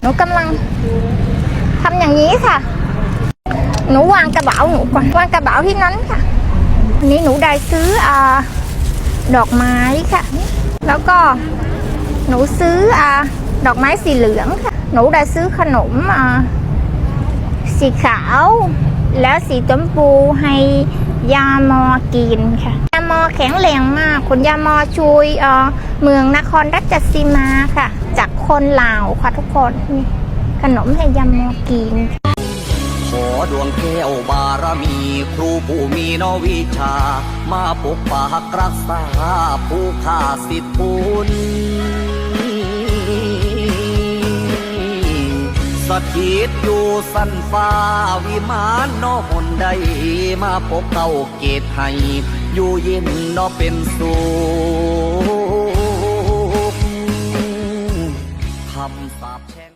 หนูกำลังทำอย่างนี้ค่ะ หนูวางกระเป๋าหนูก่อนวางกระเป๋าที่นั้นค่ะอันนี้หนูได้ซื้ออดอกไม้ค่ะ แล้วก็หนูซื้ออดอกไม้สีเหลืองค่ะ หนูได้ซื้อขนมอสีขาว แล้วสีชมพูให้ยามอกินค่ะ ยามอแข็งแรงมากคุณยามอช่วยเอ่อเมืองนครราชสีมาค่ะ จาก คนลาวค่ะทุกคนนี่ขนมให้ยามกิน ขอดวงแก้วบารมี ครูผู้มีนวิชา มาปกปักรักษาผู้ข้าสิทธิทุนสถิตอยู่สันฟ้าวิมานนอหนใดมาปกเก้าเกตให้ อยู่เย็นนอเป็นสุขำสาบแช่ง